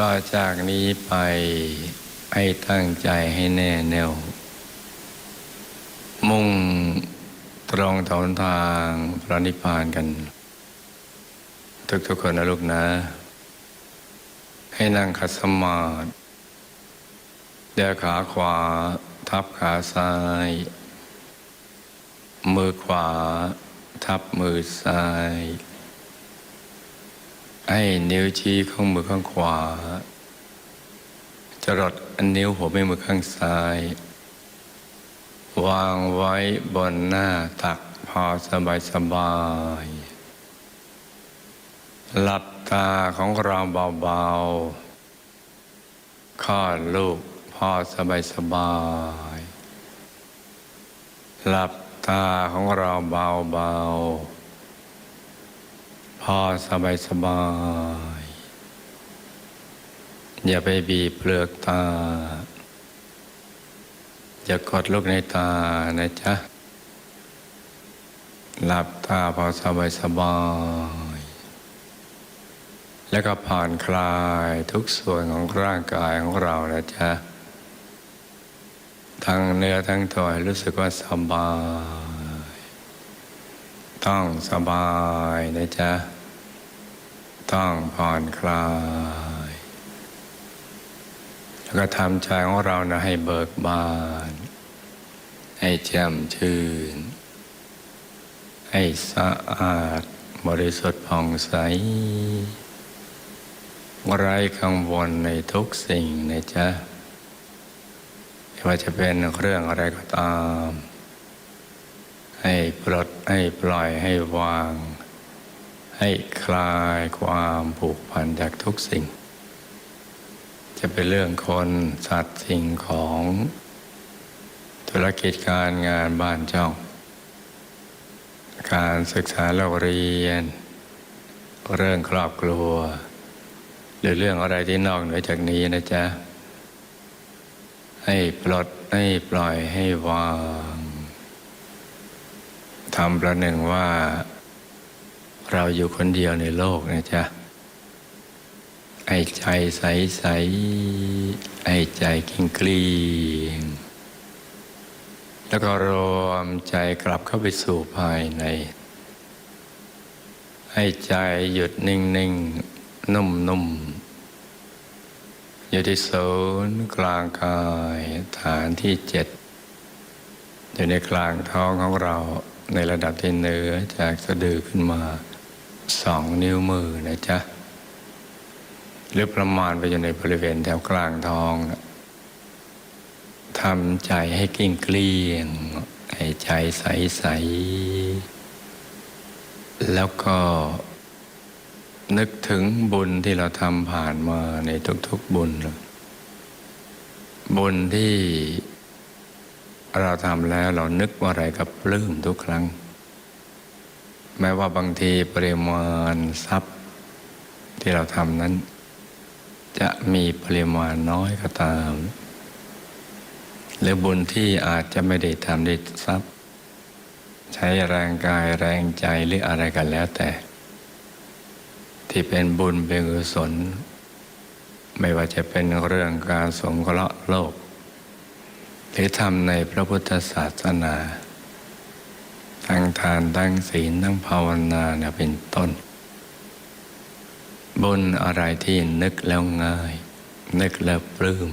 ต่อจากนี้ไปให้ตั้งใจให้แน่แน่ว มุ่งตรงต่อหนทางพระนิพพานกัน ทุกๆคนนะลูกนะ ให้นั่งขัดสมาธิเดี๋ยวขาขวา ทับขาซ้าย มือขวา ทับมือซ้าย ให้นิ้วชี้ของมือข้างขวา จรดนิ้วหัวแม่มือข้างซ้าย วางไว้บนหน้าตักพอสบายสบาย หลับตาของเราเบาๆคลอดลูกพอสบายสบาย หลับตาของเราเบาๆ พอสบายสบาย อย่าไปบีบเปลือกตา อย่ากดลูกในตานะจ๊ะ หลับตาพอสบายสบาย แล้วก็ผ่อนคลายทุกส่วนของร่างกายของเรานะจ๊ะ ทั้งเนื้อทั้งตัวรู้สึกว่าสบาย ต้องสบายนะจ๊ะ ต้องผ่อนคลาย แล้วก็ทำใจของเรานะให้เบิกบาน ให้แจ่มชื่น ให้สะอาดบริสุทธิ์ผ่องใส ไร้กังวลในทุกสิ่งนะจ๊ะไม่ว่าจะเป็นเรื่องอะไรก็ตาม ให้ปลดให้ปล่อยให้วาง ให้คลายความผูกพันจากทุกสิ่ง จะเป็นเรื่องคนสัตว์สิ่งของ ธุรกิจการงานบ้านช่อง การศึกษาเราเรียน เรื่องครอบครัว หรือเรื่องอะไรที่นอกเหนือจากนี้นะจ๊ะ ให้ปลดให้ปล่อยให้วางทำประหนึ่งว่า เราอยู่คนเดียวในโลกนะจ๊ะให้ใจใสใสๆให้ใจกิ้งกลีงแล้วก็รวมใจกลับเข้าไปสู่ภายใน ให้ใจหยุดนิ่งนิ่งนุ่มนุ่มอยู่ที่ศูนย์กลางกายฐานที่เจ็ดอยู่ในกลางท้องของเราในระดับที่เหนือจากสะดือขึ้นมา สองนิ้วมือนะจ๊ะ หรือประมาณไปอยู่ในบริเวณแถวกลางท้องนะทำใจให้กิ้งเกลี้ยงให้ใจใสใส แล้วก็นึกถึงบุญที่เราทำผ่านมาในทุกๆบุญ บุญที่เราทำแล้วเรานึกว่าอะไรกับปลื้มทุกครั้ง แม้ว่าบางทีปริมาณทรัพย์ที่เราทำนั้น จะมีปริมาณน้อยก็ตาม หรือบุญที่อาจจะไม่ได้ทำด้วยทรัพย์ ใช้แรงกายแรงใจหรืออะไรกันแล้วแต่ ที่เป็นบุญเป็นกุศล ไม่ว่าจะเป็นเรื่องการสงเคราะห์โลก หรือทำในพระพุทธศาสนา ทั้งทานทั้งศีลทั้งภาวนาเนี่ยเป็นต้น บุญอะไรที่นึกแล้วง่าย นึกแล้วปลื้ม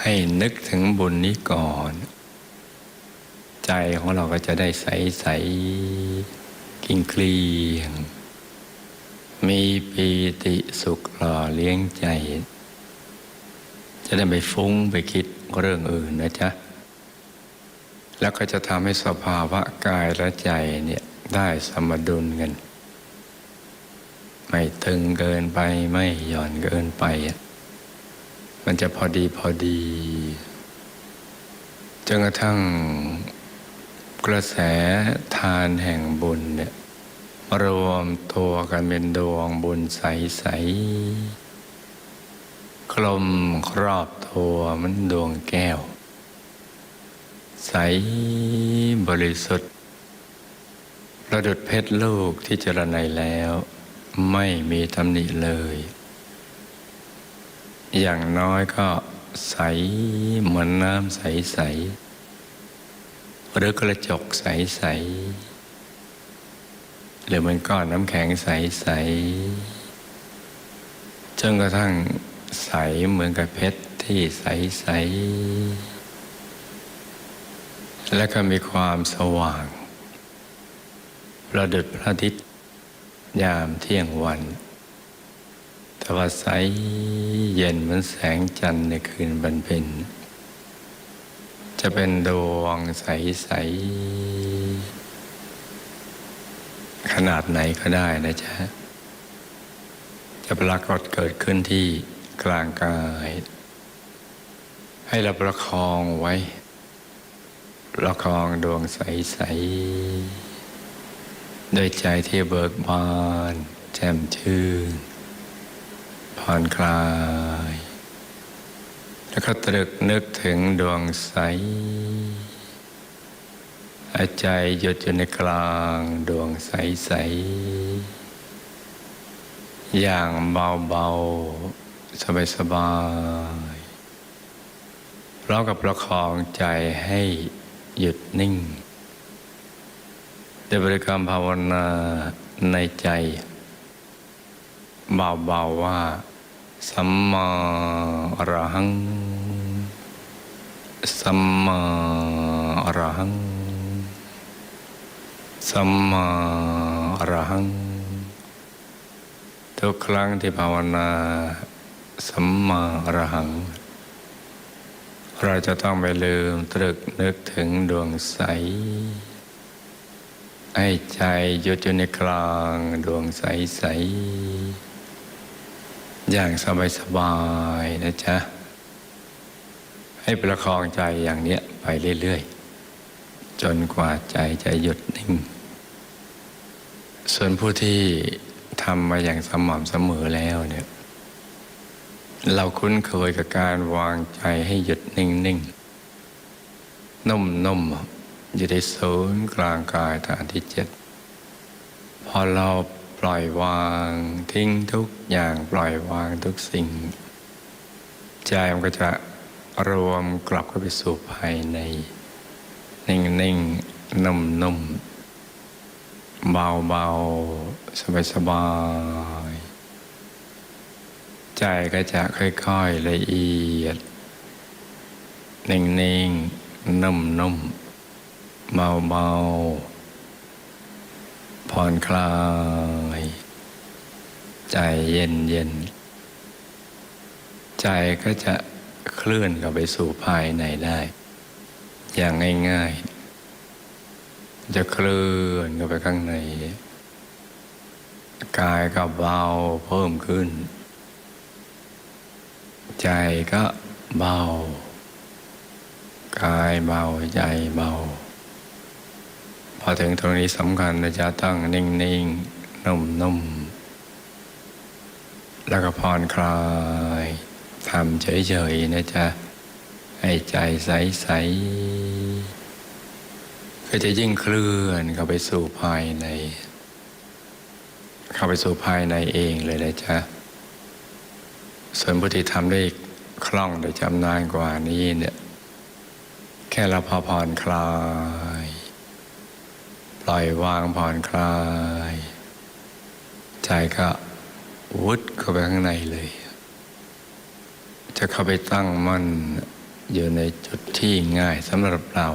ให้นึกถึงบุญนี้ก่อน ใจของเราก็จะได้ใสใสกิ้งเกลียง มีปีติสุขหล่อเลี้ยงใจ จะได้ไม่ฟุ้งไปคิดเรื่องอื่นนะจ๊ะ แล้วก็จะทำให้สภาวะกายและใจเนี่ยได้สมดุลกัน ไม่ตึงเกินไปไม่หย่อนเกินไป มันจะพอดีพอดีจนกระทั่งกระแสทานแห่งบุญเนี่ยรวมตัวกันเป็นดวงบุญใสๆกลมครอบตัวมันดวงแก้ว ใสบริสุทธิ์ประดุดเพชรลูกที่เจรไนแล้ว ไม่มีตำหนิเลย อย่างน้อยก็ใสเหมือนน้ำใสๆหรือกระจกใสๆหรือเหมันก้อนน้ำแข็งใสๆจนกระทั่งใสเหมือนกับเพชรที่ใสๆ และก็มีความสว่าง ประดุจพระอาทิตย์ ยามเที่ยงวันต่ว่าใสเย็นเหมือนแสงจันทร์ในคืนบรรเพ็ญจะเป็นดวงใส ๆ ขนาดไหนก็ได้นะจ๊ะ จะปรากฏเกิดขึ้นที่กลางกาย ให้เราประคองไว้ ประคองดวงใส ๆ ด้วยใจที่เบิกบาน แจ่มชื่น ผ่อนคลาย แล้วก็ตรึกนึกถึงดวงใสหาใจหยุดอยู่ในกลางดวงใส ๆ อย่างเบา ๆ สบายๆพร้อมกับประคองใจให้ หยุดนิ่งด้วยบริกรรมภาวนาในใจเบาๆว่า สัมมาอรหัง สัมมาอรหัง สัมมาอรหัง ทุกครั้งที่ภาวนา สัมมาอรหัง เราจะต้องไม่ลืมตรึกนึกถึงดวงใส ให้ใจหยุดอยู่ในกลางดวงใสๆอย่างสบายๆนะจ๊ะ ให้ประคองใจอย่างเนี้ยไปเรื่อยๆ จนกว่าใจจะหยุดนิ่ง ส่วนผู้ที่ทำมาอย่างสม่ำเสมอแล้วเนี่ย เราคุ้นเคยกับการวางใจให้หยุดนิ่งๆนุ่มๆอยู่ในศูนย์กลางกายฐานที่เจ็ดพอเราปล่อยวางทิ้งทุกอย่างปล่อยวางทุกสิ่ง ใจมันก็จะรวมกลับเข้าไปสู่ภายใน นิ่งๆนุ่มๆเบาๆสบายๆ ใจก็จะค่อยๆละเอียด นิ่งๆ นุ่มๆ เบาๆ ผ่อนคลาย ใจเย็นเย็นๆใจก็จะเคลื่อนเข้าไปสู่ภายในได้ อย่างง่ายๆ จะเคลื่อนเข้าไปข้างใน กายก็เบาเพิ่มขึ้น ใจก็เบา กายเบาใจเบา พอถึงตรงนี้สำคัญนะจะต้องนิ่งๆนุ่มๆแล้วก็ผ่อนคลายทำเฉยๆนะจ๊ะให้ใจใสๆก็จะยิ่งเคลื่อนเข้าไปสู่ภายใน เข้าไปสู่ภายในเองเลยนะจ๊ะ ส่วนผู้ที่ทำได้คล่องได้จำนานกว่านี้เนี่ย แค่เราพอผ่อนคลาย ปล่อยวางผ่อนคลาย ใจก็วุดเข้าไปข้างในเลย จะเข้าไปตั้งมั่นอยู่ในจุดที่ง่ายสำหรับเรา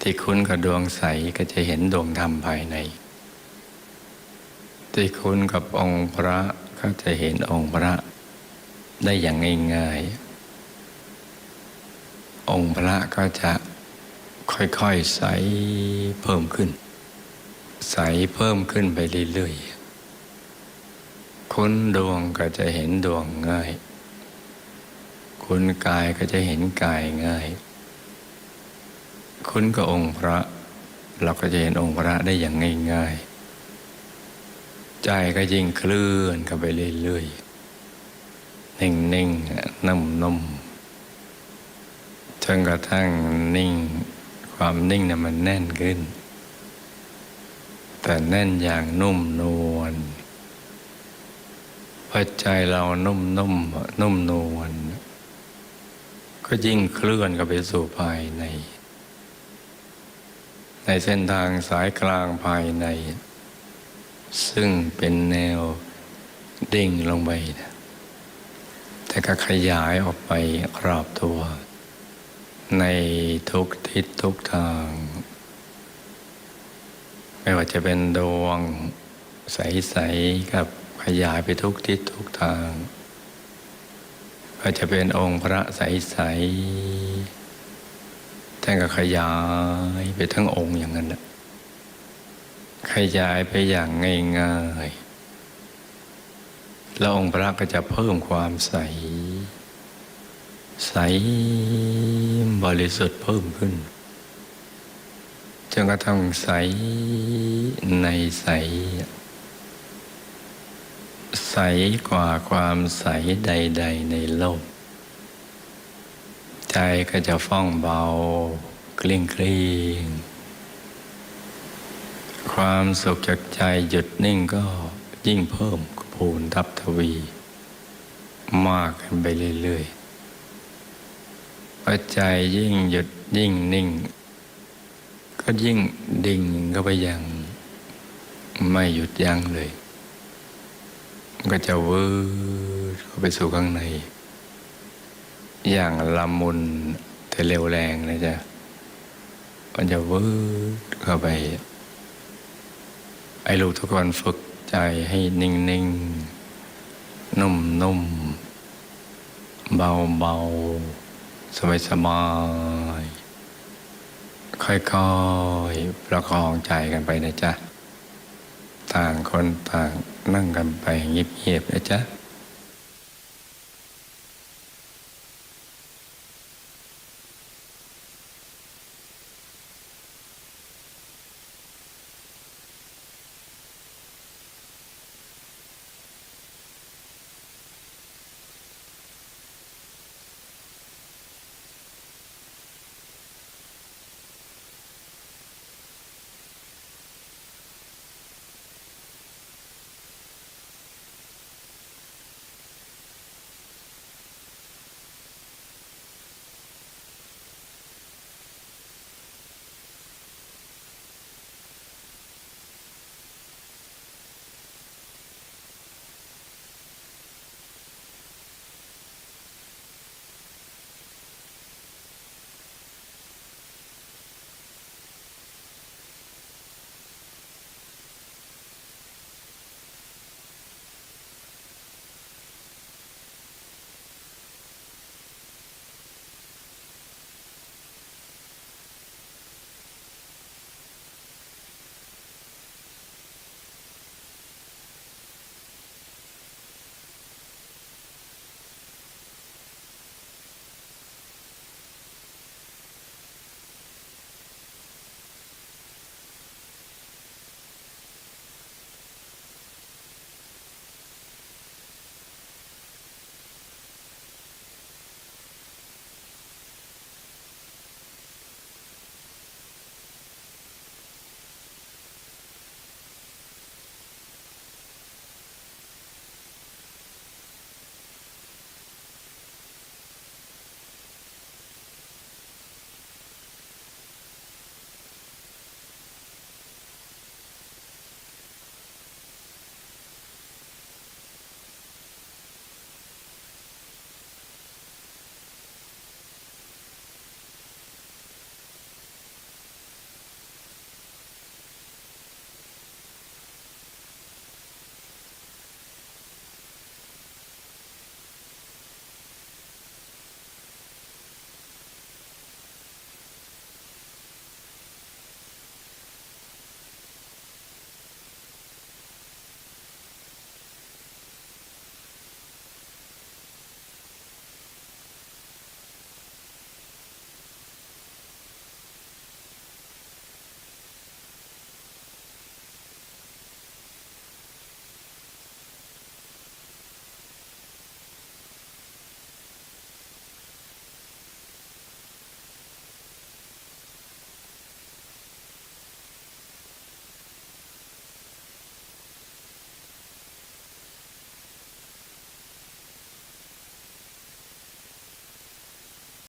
ที่คุ้นกับดวงใสก็จะเห็นดวงธรรมภายใน ที่คุ้นกับองค์พระ ก็จะเห็นองค์พระได้อย่างง่ายๆ องค์พระก็จะค่อยๆใสเพิ่มขึ้น ใสเพิ่มขึ้นไปเรื่อยๆคุ้นดวงก็จะเห็นดวงง่ายคุ้นกายก็จะเห็นกายง่าย คุ้นกับองค์พระ เราก็จะเห็นองค์พระได้อย่างง่ายๆ ใจก็ยิ่งเคลื่อนเข้าไปเรื่อยๆ นิ่งๆ นุ่มๆ จนกระทั่งนิ่ง ความนิ่งนะ่ะมันแน่นขึ้น แต่แน่นอย่างนุ่มนวลพอใจเรานุ่มนุ่มนุ่มนวลก็ยิ่งเคลื่อนกับไปสู่ภายใน ในเส้นทางสายกลางภายใน ซึ่งเป็นแนวดิ่งลงไปนะแต่ก็ขยายออกไปรอบตัว ในทุกทิศทุกทาง ไม่ว่าจะเป็นดวงใสๆกับขยายไปทุกทิศทุกทาง ก็จะเป็นองค์พระใสๆท่านก็ขยายไปทั้งองค์อย่างนั้นแหละ ขยายไปอย่างง่ายๆแล้วองค์พระก็จะเพิ่มความใส ใสบริสุทธิ์เพิ่มขึ้นจนกระทั่งใสในใส ใสกว่าความใสใด ๆ ในโลก ใจก็จะฟ่องเบา กลี้งกลี้ง ความสุขจากใจหยุดนิ่งก็ยิ่งเพิ่มพูนทับทวี มากขึ้นไปเรื่อยๆพอใจยิ่งหยุดยิ่งนิ่ง ก็ยิ่งดิ่งเข้าไปอย่างไม่หยุดยั้งเลย ก็จะวืดเข้าไปสู่ข้างใน อย่างละมุนแต่เร็วแรงนะจ๊ะมันจะวืดเข้าไป ไอ้ลูกทุกคนฝึกใจให้นิ่งนิ่งๆนุ่มนุ่มเบาเบาสบายสบายๆค่อยๆประคองใจกันไปนะจ๊ะ ต่างคนต่างนั่งกันไปเงียบๆนะจ๊ะ